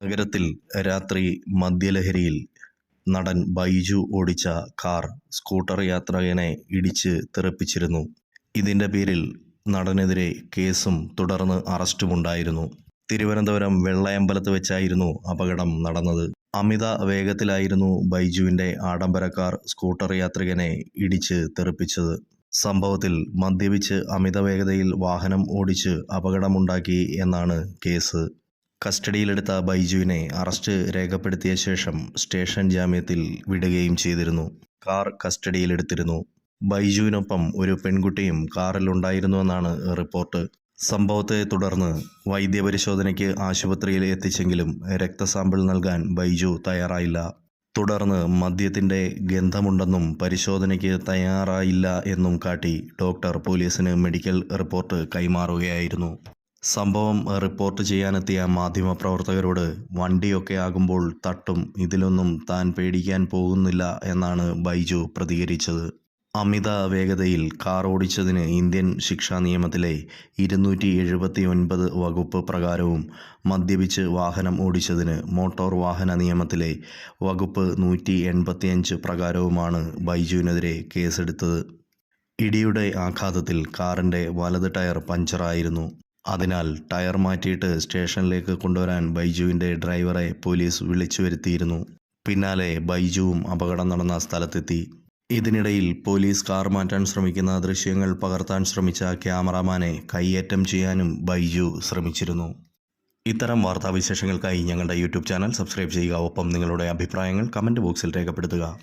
നഗരത്തിൽ രാത്രി മദ്യലഹരിയിൽ നടൻ ബൈജു ഓടിച്ച കാർ സ്കൂട്ടർ യാത്രികനെ ഇടിച്ച് തെറിപ്പിച്ചിരുന്നു. ഇതിന്റെ പേരിൽ നടനെതിരെ കേസും തുടർന്ന് അറസ്റ്റുമുണ്ടായിരുന്നു. തിരുവനന്തപുരം വെള്ളയമ്പലത്ത് വെച്ചായിരുന്നു അപകടം നടന്നത്. അമിത വേഗത്തിലായിരുന്നു ബൈജുവിന്റെ ആഡംബരക്കാർ കാർ സ്കൂട്ടർ യാത്രികനെ ഇടിച്ച് തെറിപ്പിച്ചത്. സംഭവത്തിൽ മദ്യപിച്ച് അമിത വേഗതയിൽ വാഹനം ഓടിച്ച് അപകടമുണ്ടാക്കി എന്നാണ് കേസ്. കസ്റ്റഡിയിലെടുത്ത ബൈജുവിനെ അറസ്റ്റ് രേഖപ്പെടുത്തിയ ശേഷം സ്റ്റേഷൻ ജാമ്യത്തിൽ വിടുകയും ചെയ്തിരുന്നു. കാർ കസ്റ്റഡിയിലെടുത്തിരുന്നു. ബൈജുവിനൊപ്പം ഒരു പെൺകുട്ടിയും കാറിലുണ്ടായിരുന്നുവെന്നാണ് റിപ്പോർട്ട്. സംഭവത്തെ തുടർന്ന് വൈദ്യപരിശോധനയ്ക്ക് ആശുപത്രിയിൽ എത്തിച്ചെങ്കിലും രക്തസാമ്പിൾ നൽകാൻ ബൈജു തയ്യാറായില്ല. തുടർന്ന് മദ്യത്തിന്റെ ഗന്ധമുണ്ടെന്നും പരിശോധനയ്ക്ക് തയ്യാറായില്ല എന്നും കാട്ടി ഡോക്ടർ പോലീസിന് മെഡിക്കൽ റിപ്പോർട്ട് കൈമാറുകയായിരുന്നു. സംഭവം റിപ്പോർട്ട് ചെയ്യാനെത്തിയ മാധ്യമപ്രവർത്തകരോട് വണ്ടിയൊക്കെ ആകുമ്പോൾ തട്ടും ഇതിലൊന്നും താൻ പേടിക്കാൻ പോകുന്നില്ല എന്നാണ് ബൈജു പ്രതികരിച്ചത്. അമിത വേഗതയിൽ കാർ ഓടിച്ചതിന് ഇന്ത്യൻ ശിക്ഷാ നിയമത്തിലെ ഇരുന്നൂറ്റി എഴുപത്തി ഒൻപത് വകുപ്പ് പ്രകാരവും മദ്യപിച്ച് വാഹനം ഓടിച്ചതിന് മോട്ടോർ വാഹന നിയമത്തിലെ വകുപ്പ് നൂറ്റി എൺപത്തിയഞ്ച് പ്രകാരവുമാണ് ബൈജുവിനെതിരെ കേസെടുത്തത്. ഇടിയുടെ ആഘാതത്തിൽ കാറിന്റെ വലത് ടയർ പഞ്ചറായിരുന്നു. അതിനാൽ ടയർ മാറ്റിയിട്ട് സ്റ്റേഷനിലേക്ക് കൊണ്ടുവരാൻ ബൈജുവിന്റെ ഡ്രൈവറെ പോലീസ് വിളിച്ചു വരുത്തിയിരുന്നു പിന്നാലെ ബൈജുവും അപകടം നടന്ന സ്ഥലത്തെത്തി. ഇതിനിടയിൽ പോലീസ് കാർ മാറ്റാൻ ശ്രമിക്കുന്ന ദൃശ്യങ്ങൾ പകർത്താൻ ശ്രമിച്ച ക്യാമറാമാനെ കയ്യേറ്റം ചെയ്യാനും ബൈജു ശ്രമിച്ചിരുന്നു. ഇത്തരം വാർത്താവിശേഷങ്ങൾക്കായി ഞങ്ങളുടെ യൂട്യൂബ് ചാനൽ സബ്സ്ക്രൈബ് ചെയ്യുക. ഒപ്പം നിങ്ങളുടെ അഭിപ്രായങ്ങൾ കമന്റ് ബോക്സിൽ രേഖപ്പെടുത്തുക.